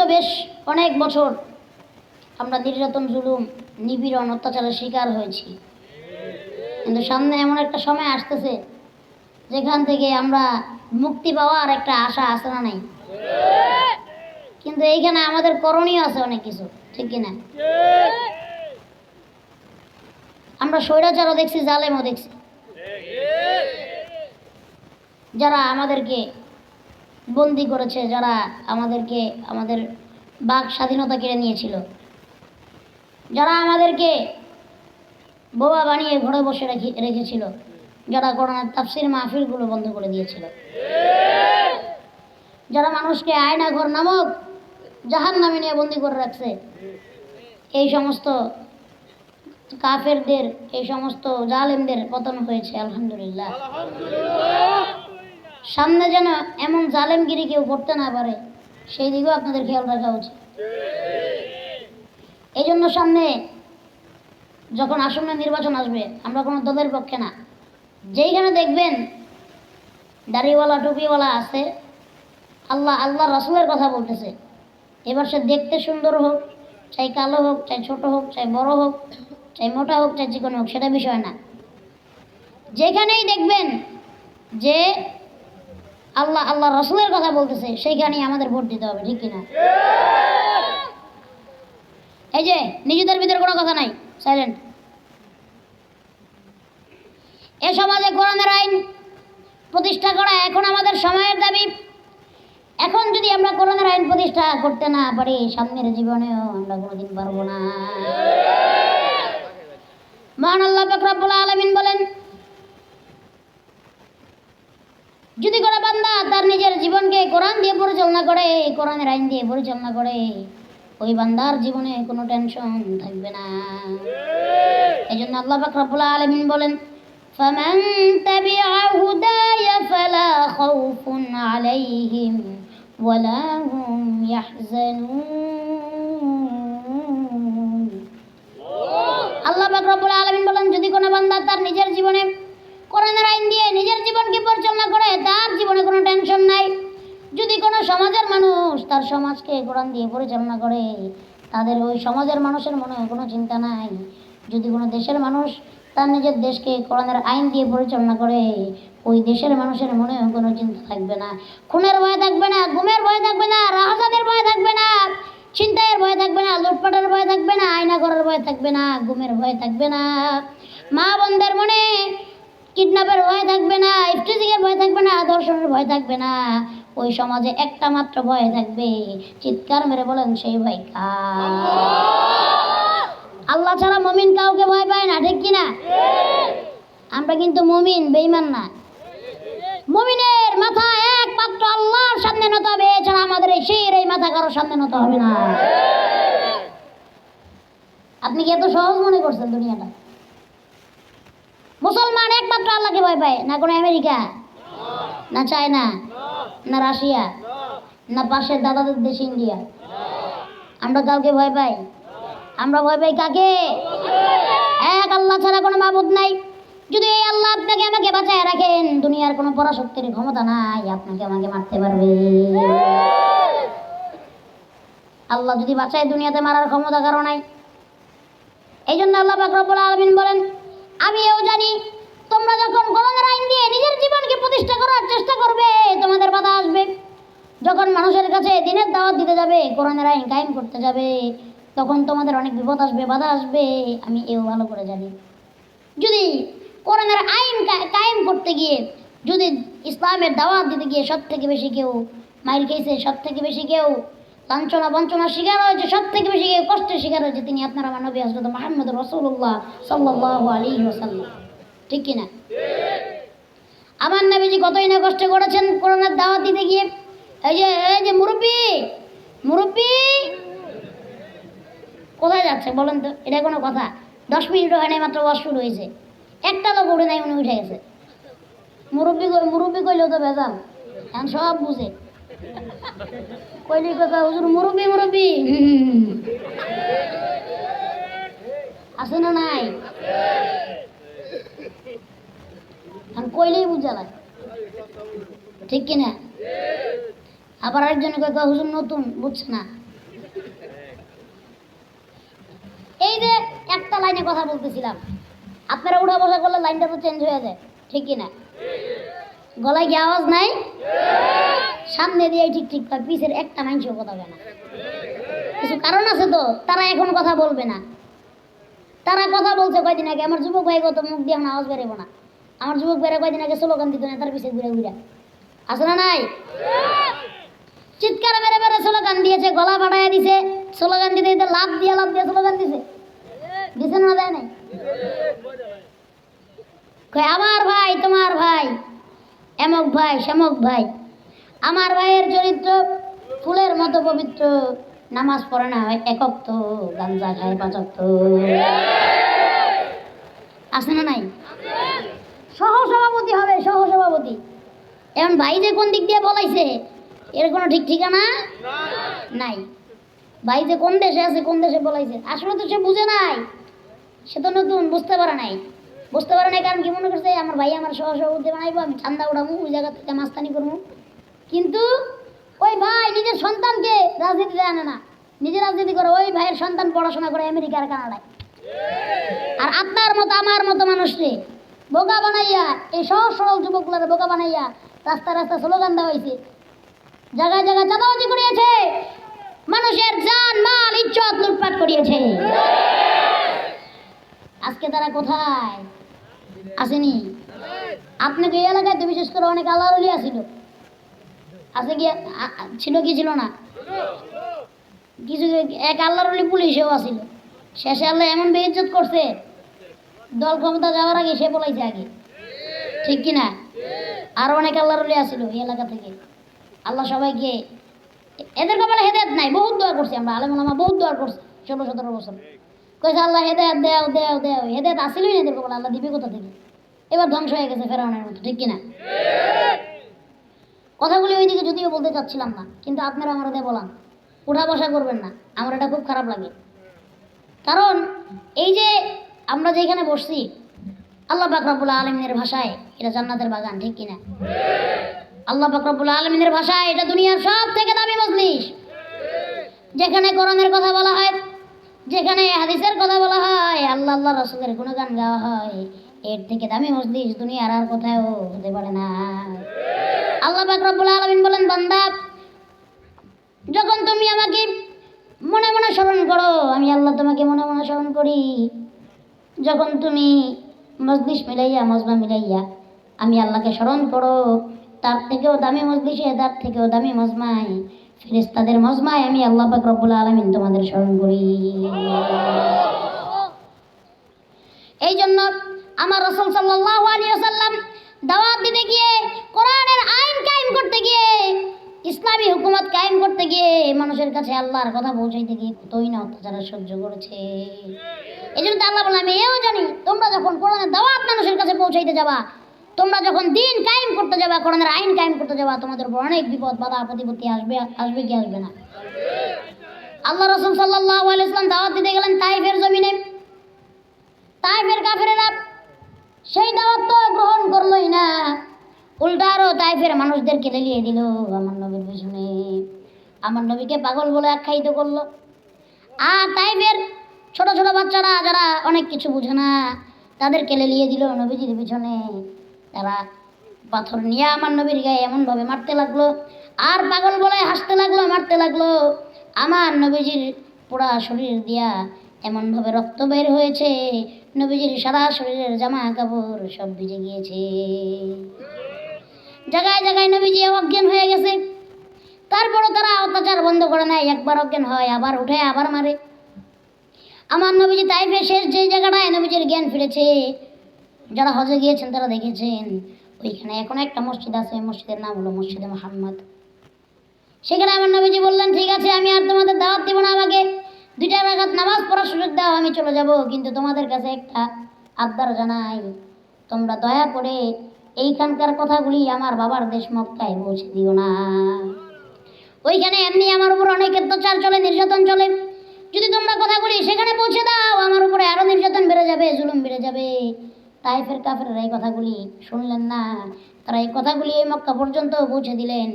বিগত বেশ অনেক বছর আমরা নির্যাতন, জুলুম, নিপীড়ন, অত্যাচারের শিকার হয়েছি। কিন্তু সামনে এমন একটা সময় আসতেছে যেখান থেকে আমরা মুক্তি পাওয়ার একটা আশা আছে না নাই। কিন্তু এইখানে আমাদের করণীয় আছে অনেক কিছু, ঠিক কিনা? আমরা স্বৈরাচারও দেখছি, জালেমও দেখছি। যারা আমাদেরকে বন্দি করেছে যারা আমাদেরকে, আমাদের বাক স্বাধীনতা কেড়ে নিয়েছিল। যারা আমাদেরকে বোবা বানিয়ে ঘরে বসে রেখে, রেখেছিল, যারা করোনার তাফসির মাহফিলগুলো বন্ধ করে দিয়েছিল। যারা মানুষকে আয়না ঘর নামক জাহান নামে নিয়ে বন্দি করে রাখছে, এই সমস্ত কাফেরদের, এই সমস্ত জালেমদের পতন হয়েছে, আলহামদুলিল্লাহ। সামনে যেন এমন জালেমগিরি কেউ করতে না পারে, সেই দিকেও আপনাদের খেয়াল রাখা উচিত। এই জন্য সামনে যখন আসন্ন নির্বাচন আসবে, আমরা কোনো দলের পক্ষে না। যেইখানে দেখবেন দাড়িওয়ালা, টুপিওয়ালা আছে, আল্লাহ আল্লাহ রসুলের কথা বলতেছে। এবার সে দেখতে সুন্দর হোক, চাই কালো হোক, চাই ছোট হোক, চাই বড় হোক, চাই মোটা হোক, চাই চিকন হোক, সেটা বিষয় না। যেখানেই দেখবেন যে আল্লাহ আল্লাহ রসুলের কথা বলতেছে সেইখানেই আমাদের ভোট দিতে হবে, ঠিক কিনা? এই যে, নিজেদের ভিতরে কোনো কথা নাই সাইলেন্ট এ সমাজে কোরআনের আইন প্রতিষ্ঠা করা এখন আমাদের সময়ের দাবি। এখন যদি আমরা কোরআনের আইন প্রতিষ্ঠা করতে না পারি, সামনের জীবনেও আমরা কোনোদিন পারব না। মহান আল্লাহ ফকরাবুল আলমিন বলেন যদি কোনো বান্দা তার নিজের জীবনকে কোরআন দিয়ে পরিচালনা করে কোরআনের আইন দিয়ে পরিচালনা করে ওই বান্দার জীবনে কোনো টেনশন থাকবে না এই জন্য আল্লাহ ফকরাবুল আলমিন বলেন فمن تبع هداي فلا خوف عليهم ولا هم يحزنون আল্লাহ পাক রব্বুল আলামিন বলেন যদি কোনো বান্দা তার নিজের জীবনে কোরআনের আইন দিয়ে নিজের জীবনকে পরিচালনা করে তার জীবনে কোনো টেনশন নাই। যদি কোনো সমাজের মানুষ তার সমাজকে কোরআন দিয়ে পরিচালনা করে, তাদের ওই সমাজের মানুষের মনে কোনো চিন্তা নাই। যদি কোনো দেশের মানুষ তার নিজের দেশকে কোরআনের আইন দিয়ে পরিচালনা করে, ওই দেশের মানুষের মনে কোনো চিন্তা থাকবে না। খুনের ভয় থাকবে না, ঘুমের ভয় থাকবে না রাহাজানের ভয় থাকবে না, ছিনতাইয়ের ভয় থাকবে না, লুটপাটের ভয় থাকবে না আয়না করার ভয় থাকবে না, ঘুমের ভয় থাকবে না। মা বোনদের মনে কিডন্যাপের ভয় থাকবে না ইফটিজিংয়ের ভয় থাকবে না ধর্ষণের ভয় থাকবে না। ওই সমাজে একটা মাত্র ভয় থাকবে, চিৎকার মেরে বলেন সেই ভয় আল্লাহ ছাড়া মমিন কাউকে ভয় পায় না, ঠিক কিনা? আমরা কিন্তু মমিন বেইমান না। মমিনের মাথা একমাত্র আল্লাহর সামনে নত হবে, এছাড়া আমাদের এই সেই এই মাথা কারোর সামনে নত হবে না। আপনি কি এত সহজ মনে করছেন দুনিয়াটা? মুসলমান একমাত্র আল্লাহকে ভয় পায়, না কোনো আমেরিকা, না চায়না, না রাশিয়া, না পাশের দাদাদের দেশ ইন্ডিয়া। আমরা কাউকে ভয় পাই? আমরা ভয় পাই কাকে? এক আল্লাহ ছাড়া কোনো মাবুদ নাই। যদি এই আল্লাহ আপনাকে আমাকে বাঁচায় রাখেন, দুনিয়ার কোনো পরাশক্তির ক্ষমতা নাই, আপনাকে আমাকে মারতে পারবে। আল্লাহ যদি বাঁচায় দুনিয়াতে মারার ক্ষমতা কারও নাই। এই জন্য আল্লাহ পাক রব্বুল আলামিন বলেন আমি এও জানি, তোমরা যখন কোরআনের আইন দিয়ে নিজের জীবনকে প্রতিষ্ঠা করার চেষ্টা করবে, তোমাদের বাধা আসবে। যখন মানুষের কাছে দিনের দাওয়াত দিতে যাবে, কোরআনের আইন কায়েম করতে যাবে, তখন তোমাদের অনেক বিপদ আসবে, বাধা আসবে। আমি এও ভালো করে জানি। যদি কোরআনের আইন কায়েম করতে গিয়ে, যদি ইসলামের দাওয়াত দিতে গিয়ে সব থেকে বেশি কেউ মাইল খেয়েছে সব থেকে বেশি কেউ লাঞ্ছনা বঞ্চনার শিকার হয়েছে সব থেকে বেশি কষ্টের শিকার হয়েছে তিনি আপনার আমার নবী হজরত মাহমুদ রসুল্লাহ সাল্লাহ আলী ওসাল্লাম ঠিক কিনা? আমার নবীজি কতই না কষ্ট করেছেন করোনার দাওয়াত দিতে গিয়ে। এই যে এই যে মুরব্বী মুরব্বী, কোথায় যাচ্ছে বলেন তো, এটা কোনো কথা? দশ মিনিট হয় নাই, মাত্র ওয়াশ হয়েছে। একটা লোক উঠে নাই, উনি উঠে গেছে। মুরব্বী মুরব্বী কইলেও তো ভেজাল। এখন সব বুঝে। কইলি কথা হুজুর মুরব্বী মুরব্বী। আছে না নাই? এখন কইলেই বুঝা লাগে ঠিক কিনা? আবার আরেকজনে কয় হুজুর নতুন, বুঝছে না। এই যে একটা লাইনে কথা বলতেছিলাম, আপনারা উঠা বসা করলে লাইনটা তো চেঞ্জ হয়ে যায়, ঠিক কি না গলায় কি আওয়াজ নাই? সামনে দিয়ে ঠিক ঠিক কয়, পিছের একটা মানুষও কথা বলে না। কিছু কারণ আছে তো, তারা এখন কথা বলবে না। তারা কথা বলছে কয়দিন আগে, আমার যুবক ভাই কত মুখ দিয়ে আওয়াজ বেরোবো না। আমার যুবক ভাইরা কয়দিন আগে স্লোগান দিত না, তার পিছিয়ে ঘুরে ঘুরে। আছে না নাই? চিৎকার বেড়ে মেরে স্লোগান দিয়েছে, গলা বাড়াইয়া দিছে। স্লোগান দিতে দিতে লাভ দিয়ে লাভ দিয়ে স্লোগান দিছে। দিছে না দেয় নাই? আমার ভাই, তোমার ভাই। এমক ভাই শ্যামক ভাই। আমার ভাইয়ের চরিত্র ফুলের মতো পবিত্র। নামাজ পড়ে না হয়, একক তো, গাঞ্জা খায়, পাচক তো। আছে না নাই? সহ সভাপতি হবে সহ সভাপতি এখন ভাই যে কোন দিক দিয়ে বলাইছে, এর কোনো ঠিক ঠিকানা নাই। ভাই যে কোন দেশে আছে, কোন দেশে বলাইছে? আসলে তো সে বুঝে নাই। সে তো নতুন, বুঝতে পারে নাই। বুঝতে পারে নাই কারণ কি মনে করছে, আমার ভাই আমার সহ সভাপতি বানাইবো, আমি ঠান্ডা উড়াবো, ওই জায়গা থেকে মাস্তানি করব। কিন্তু ওই ভাই নিজের সন্তানকে রাজনীতিতে আনে না। নিজে রাজনীতি করে, ওই ভাইয়ের সন্তান পড়াশোনা করে আমেরিকার কানাডায়। আর আপনার মতো, আমার মতো মানুষকে বোকা বানাইয়া, এই সহজ সরল যুবকগুলোর বোকা বানাইয়া রাস্তা রাস্তা স্লোগান দেওয়া হয়েছে জায়গায় জায়গায় চাঁদাবাজি করিয়েছে। মানুষের জান, মাল, ইজ্জত লুটপাট করিয়েছে। আজকে তারা কোথায়? আসেনি? আপনাকে এই এলাকায় তো বিশেষ করে অনেক আল্লাহ আসিল আছে কি ছিল কি ছিল না? কিছু এক আল্লাহর অলি পুলিশেও আসিল শেষে আল্লাহ এমন বেইজ্জত করছে, দল ক্ষমতা যাওয়ার আগে সে বলাইছে আগে। ঠিক কি না? আরও অনেক আল্লাহর অলি আসিল এই এলাকা থেকে। আল্লাহ সবাইকে এদের কপালে হেদায়ত নাই, বহুত দোয়া করছি আমরা। আলামা বহুত দোয়া করছি, ষোলো সতেরো বছর। কইছে আল্লাহ হেদায়ত দেও দেও দেও, হেদায়ত আসিলই না কপালে আল্লাহ দিবে কোথা থেকে? এবার ধ্বংস হয়ে গেছে ফেরাউনের মতো, ঠিক কিনা? কথাগুলি ওইদিকে যদিও বলতে চাচ্ছিলাম না, কিন্তু আপনারা আমার ওদের বলান। উঠা বসা করবেন না, আমার এটা খুব খারাপ লাগে। কারণ এই যে আমরা যেখানে বসছি, আল্লাহ বাকরাবুল্লাহ আলমিনের ভাষায়, এটা জান্নাতের বাগান, ঠিক কিনা? আল্লাহ বাকরাবুল্লাহ আলমিনের ভাষায় এটা দুনিয়ার সব থেকে দামি মজলিস। যেখানে কোরআনের কথা বলা হয় যেখানে হাদিসের কথা বলা হয়, আল্লাহ আল্লাহ রসুলের কোনো গান গাওয়া হয়, এর থেকে দামি মজলিস দুনিয়ার আর আর কোথাও হতে পারে না। আল্লাহ রব্বুল আলামিন বলেন, বান্দা, যখন তুমি আমাকে মনে মনে স্মরণ করো, আমি আল্লাহ তোমাকে মনে মনে স্মরণ করি। যখন তুমি মজলিস মিলাইয়া, মজমা মিলাইয়া আমি আল্লাহকে স্মরণ করো, তার থেকেও দামি মজলিসে, তার থেকেও দামি মজমায় ফেরেশতাদের মজমায় আমি আল্লাহ পাক রব্বুল আলামিন তোমাদের স্মরণ করি। এই জন্য আমার রসুল সাল্লাল্লাহু আলাইহি ওয়াসাল্লাম দাওয়াত দিতে গিয়ে কোরআনের আইন কায়েম করতে গিয়ে, ইসলামী হুকুমত কায়েম করতে গিয়ে মানুষের কাছে আল্লাহর কথা পৌঁছাইতে গিয়ে কতই না অত্যাচার সহ্য করেছে। এই জন্য তো আল্লাহ বলে, আমি এও জানি তোমরা যখন কোরআনের দাওয়াত মানুষের কাছে পৌঁছাইতে যাবা তোমরা যখন দিন কায়েম করতে যাবা, কোরআনের আইন কায়েম করতে যাবা, তোমাদের উপর অনেক বিপদ, বাধা, প্রতিপত্তি আসবে আসবে কি আসবে না? আল্লাহ রসুল সাল্লাহ আলাইসলাম দাওয়াত দিতে গেলেন তাইফের জমিনে। তাইফের কাফেরেরা সেই দাওয়াত তো গ্রহণ করলোই না। উল্টা আরও তাইফের মানুষদেরকে লেলিয়ে দিল, আমার নবীর পিছনে। আমার নবীকে পাগল বলে আখ্যায়িত করল। আর তাইফের ছোট ছোট বাচ্চারা, যারা অনেক কিছু বুঝে না, তাদেরকে লেলিয়ে দিল নবীজির পিছনে। তারা পাথর নিয়ে আমার নবীর গায়ে এমনভাবে মারতে লাগল। আর পাগল বলে হাসতে লাগল, মারতে লাগল। আমার নবীজির পোড়া শরীর দিয়া এমনভাবে রক্ত বের হয়েছে। নবীজির সারা শরীরের জামা কাপড় সব ভিজে গিয়েছে। জায়গায় জায়গায় নবীজি অজ্ঞান হয়ে গেছে। তারপরও তারা অত্যাচার বন্ধ করে নাই একবার অজ্ঞান হয়, আবার উঠে, আবার মারে। আমার নবীজি তাইফে শেষ যে জায়গাটায় নবীজির জ্ঞান ফিরেছে যারা হজে গিয়েছেন, তারা দেখেছেন ওইখানে এখন একটা মসজিদ আছে মসজিদের নাম হলো মসজিদে মোহাম্মদ। সেখানে আমার নবীজি বললেন, ঠিক আছে, আমি আর তোমাদের দাওয়াত দিব না, আমাকে দুইটা রাখাত নামাজ পড়ার সুযোগ দাও, আমি চলে যাব। কিন্তু তোমাদের কাছে একটা আবদার জানাই, তোমরা দয়া করে এইখানকার কথাগুলি আমার বাবার দেশ মক্কায় পৌঁছে দিও না। ওইখানে এমনি আমার উপর অনেক অত্যাচার চলে, নির্যাতন চলে। যদি তোমরা কথাগুলি সেখানে পৌঁছে দাও, আমার উপরে আরও নির্যাতন বেড়ে যাবে, জুলুম তাইফের কাফেররা এই কথাগুলি শুনলেন না। তারা এই কথাগুলি এই মক্কা পর্যন্ত পৌঁছে দিলেন।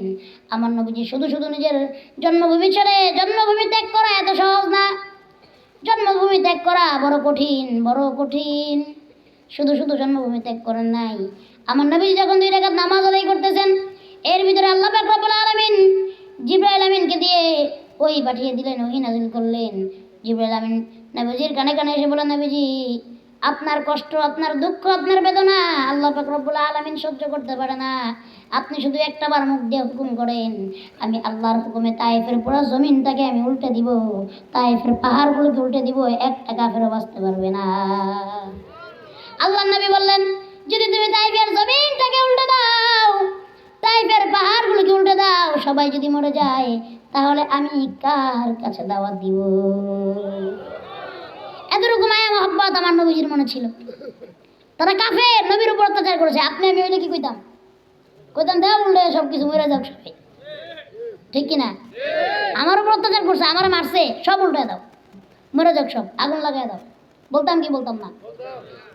আমার নবীজি শুধু শুধু নিজের জন্মভূমি ছেড়ে জন্মভূমি ত্যাগ করা এত সহজ না। জন্মভূমি ত্যাগ করা বড় কঠিন বড় কঠিন। শুধু শুধু জন্মভূমি ত্যাগ করেন নাই। আমার নবী যখন দুই রেখাত নামাজ আদায় করতেছেন, এর ভিতরে আল্লাহ পাক রব্বুল আলামিন জিব্রাইল আমিনকে দিয়ে ওই পাঠিয়ে দিলেন, ওই নাজিল করলেন। জিব্রাইল আমিন নবীজির কানে কানে এসে বলেন নবীজি আপনার কষ্ট, আপনার দুঃখ, আপনার বেদনা আল্লাহ পাক রব্বুল আলামিন সহ্য করতে পারে না। আপনি শুধু একটা বার মুখ দিয়ে হুকুম করেন, আমি আল্লাহর হুকুমে তাইফের পুরো জমিনটাকে আমি উল্টে দিব তাইফের পাহাড়গুলোকে উল্টে দিব, একটা কাফেরও বাঁচতে পারবে না। আল্লাহ নবী বললেন, যদি তুমি তাইফের জমিনটাকে উল্টে দাও তাইফের পাহাড়গুলোকে উল্টে দাও, সবাই যদি মরে যায়, তাহলে আমি কার কাছে দাওয়াত দিব? এতটুকু মায়া মহব্বত আমার নবীজির মনে ছিল। তারা কাফে নবীর উপর অত্যাচার করেছে। আপনি আমি হইলে কি কইতাম? কইতাম, দেও উল্টে সব কিছু মরে যাও সবাই ঠিক কিনা? আমার উপর অত্যাচার করছে, আমার মারছে, সব উল্টে দাও। মরে যাক সব, আগুন লাগাই দাও। বলতাম কি বলতাম না?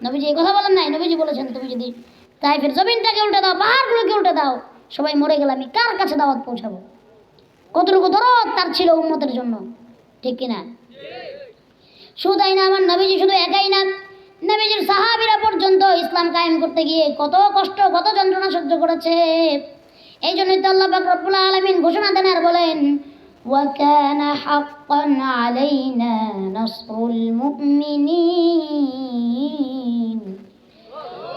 নবীজি এই কথা বলেন নাই? নবীজি বলেছেন, তুমি যদি তাই তাইফের জমিনটাকে উল্টে দাও, পাহাড়গুলোকে উল্টে দাও, সবাই মরে গেলে আমি কার কাছে দাওয়াত পৌঁছাবো? কতটুকু দরদ তার ছিল উন্মতের জন্য। ঠিক কিনা? শুধু তাই না আমার নবীজি শুধু একাই না নবীজির সাহাবিরা পর্যন্ত ইসলাম কায়েম করতে গিয়ে কত কষ্ট কত যন্ত্রণা সহ্য করেছে এই জন্যই তো আল্লাহ পাক রব্বুল আলামিন ঘোষণা দেন আর বলেন وكان حقا علينا نصر المؤمنين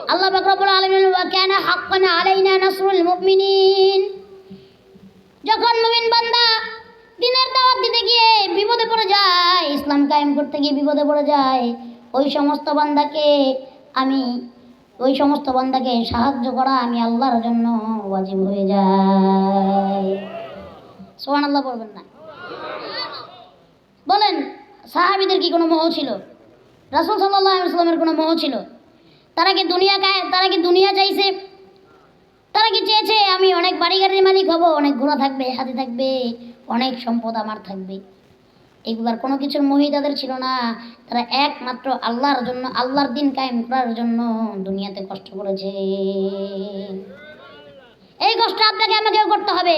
আল্লাহ পাক রব্বুল আলামিন وكان حقا علينا نصر المؤمنين যখন মুমিন বান্দা দিনের দাওয়াত দিতে গিয়ে বিপদে পড়ে যায়, ইসলাম কায়েম করতে গিয়ে বিপদে পড়ে যায়, ওই সমস্ত বান্দাকে আমি, ওই সমস্ত বান্দাকে সাহায্য করা আমি আল্লাহর জন্য ওয়াজিব হয়ে যায়। সোহান আল্লাহ বলবেন না। বলেন, সাহাবিদের কি কোনো মোহ ছিল? রাসুল সাল্লাহ সাল্লামের কোনো মোহ ছিল? তারা কি দুনিয়া তারা কি দুনিয়া চাইছে? তারা কি চেয়েছে, আমি অনেক বাড়ি গাড়ির মালিক হব, অনেক ঘোড়া থাকবে, হাতি থাকবে অনেক সম্পদ আমার থাকবে। এগুলার কোনো কিছুর মোহি তাদের ছিল না, তারা একমাত্র আল্লাহর জন্য, আল্লাহর দিন কায়েম করার জন্য দুনিয়াতে কষ্ট করেছে। এই কষ্ট আপনাকে আমাকেও করতে হবে।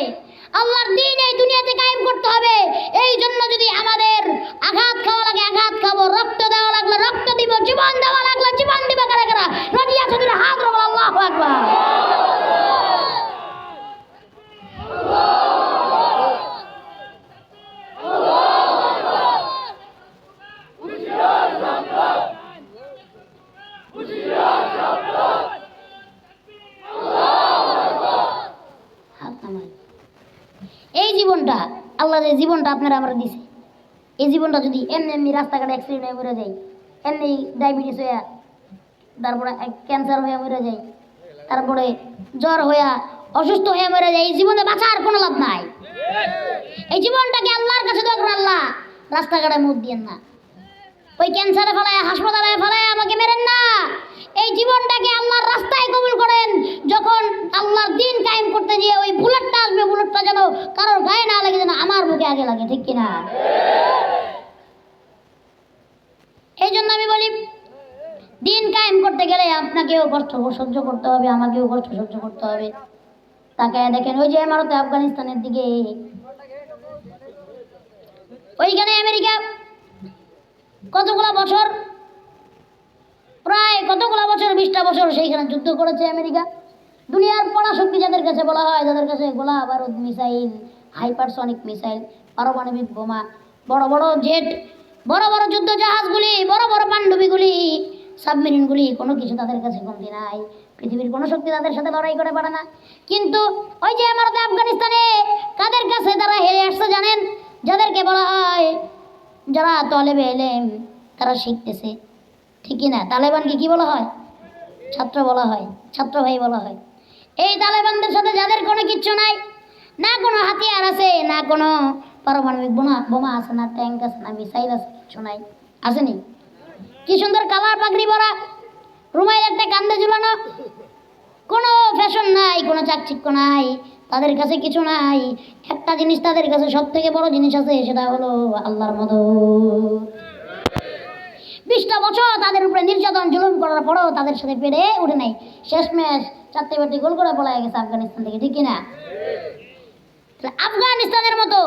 আল্লাহর দিন এই দুনিয়াতে কায়েম করতে হবে। এই জন্য যদি আমাদের আঘাত খাওয়া লাগে, আঘাত খাব, রক্ত দেওয়া লাগলে রক্ত দিব, জীবন দেওয়া লাগলে জীবন দিব কারা কারা? রাজি আছে হাত রবল আল্লাহ আকবার হাত নামাই এই জীবনটা আল্লাহ যে জীবনটা আপনারা আমরা দিছে। এই জীবনটা যদি এমনি এমনি রাস্তাঘাটে অ্যাক্সিডেন্ট হয়ে মরে যাই এমনি ডায়াবেটিস হইয়া, তারপরে ক্যান্সার হয়ে মরে যায়, তারপরে জ্বর হইয়া, অসুস্থ হয়ে মরে যায়, এই জীবনে বাঁচার কোনো লাভ নাই। এই জীবনটাকে আল্লাহর কাছে দোয়া আল্লাহ, রাস্তাঘাটে মুখ দিয়েন না। ওই ক্যান্সারে ফেলায়, হাসপাতালে ফেলায় আমাকে মেরেন না। এই জীবনটাকে আল্লাহর রাস্তায় কবুল করেন। যখন আল্লাহর দিন কায়েম করতে গিয়ে ওই বুলেটটা আসবে, বুলেটটা যেন কারোর গায়ে না লাগে, যেন আমার বুকে আগে লাগে, ঠিক কিনা? এই জন্য আমি বলি, দিন কায়েম করতে গেলে আপনাকেও কষ্ট, সহ্য করতে হবে, আমাকেও কষ্ট সহ্য করতে হবে। তাকে দেখেন, ওই যে ভারতে আফগানিস্তানের দিকে। ওইখানে আমেরিকা কতগুলো বছর? প্রায় কতগুলো বছর, বিশটা বছর সেইখানে যুদ্ধ করেছে আমেরিকা? দুনিয়ার পরাশক্তি যাদের কাছে বলা হয় যাদের কাছে গোলা বারুদ মিসাইল, হাইপারসনিক মিসাইল, পারমাণবিক বোমা, বড় বড় জেট, বড় বড় যুদ্ধ জাহাজগুলি, বড় বড় পাণ্ডবীগুলি, সাবমেরিনগুলি, কোনো কিছু তাদের কাছে কমতি নাই। পৃথিবীর কোনো শক্তি তাদের সাথে লড়াই করে পারে না। কিন্তু ওই যে আমার আফগানিস্তানে, কাদের কাছে তারা হেরে আসছে জানেন? যাদেরকে বলা হয় যারা তলেবে এলেম, তারা শিখতেছে। ঠিকই না? তালেবানকে কি বলা হয়? ছাত্র বলা হয়। ছাত্র ভাই বলা হয়। এই তালেবানদের সাথে যাদের কোনো কিচ্ছু নাই, না কোনো হাতিয়ার আছে, না কোনো পারমাণবিক বোমা বোমা আছে, না ট্যাঙ্ক আছে, না মিসাইল আছে কিছু নাই। আসেনি? কি সুন্দর কালার পাগড়ি পরা, রুমাইল একটা কান্দে ঝুলানো। কোনো ফ্যাশন নাই, কোনো চাকচিক্য নাই। তাদের কাছে কিছু নাই। একটা জিনিস তাদের কাছে সব থেকে বড় জিনিস আছে, সেটা হলো আল্লাহর মদত বিশটা বছর তাদের উপরে নির্যাতন জুলুম করার পরেও তাদের সাথে পেরে উঠে নাই। শেষ ম্যাচ চারটে ব্যাটে গোল করে পলাই গেছে আফগানিস্তান থেকে, ঠিক কিনা? আফগানিস্তানের মতো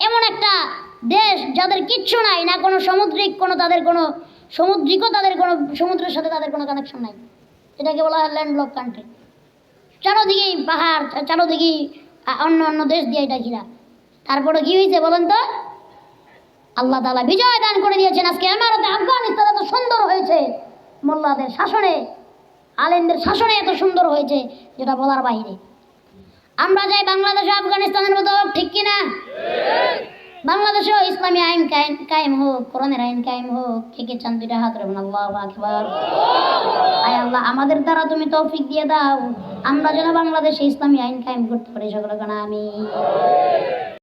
এমন একটা দেশ যাদের কিচ্ছু নাই, না কোনো সামুদ্রিক, কোনো তাদের কোনো সমুদ্রিকও তাদের কোনো, সমুদ্রের সাথে তাদের কোনো কানেকশন নাই। এটাকে বলা হয় ল্যান্ডলক কান্ট্রি চারোদিকেই পাহাড় চারোদিকে অন্য অন্য দেশ দিয়ে এটা ঘিরা। তারপরে কি হয়েছে বলেন তো? আল্লাহ তালা বিজয় দান করে দিয়েছেন আজকে এমারতে আফগানিস্তান এত সুন্দর হয়েছে, মোল্লাদের শাসনে আলেনদের শাসনে এত সুন্দর হয়েছে, যেটা বলার বাইরে। আমরা যাই বাংলাদেশ আফগানিস্তানের মতো ঠিক কিনা? বাংলাদেশেও ইসলামী আইন কায়েম হোক, কোরআনের আইন কায়েম হোক কে কে চান দুইটা হাত রাখুন, আল্লাহ আকবার। আয় আল্লাহ, আমাদের দ্বারা তুমি তৌফিক দিয়ে দাও। আমরা যেন বাংলাদেশে ইসলামী আইন কায়েম করতে পারি, সকলে কেন আমি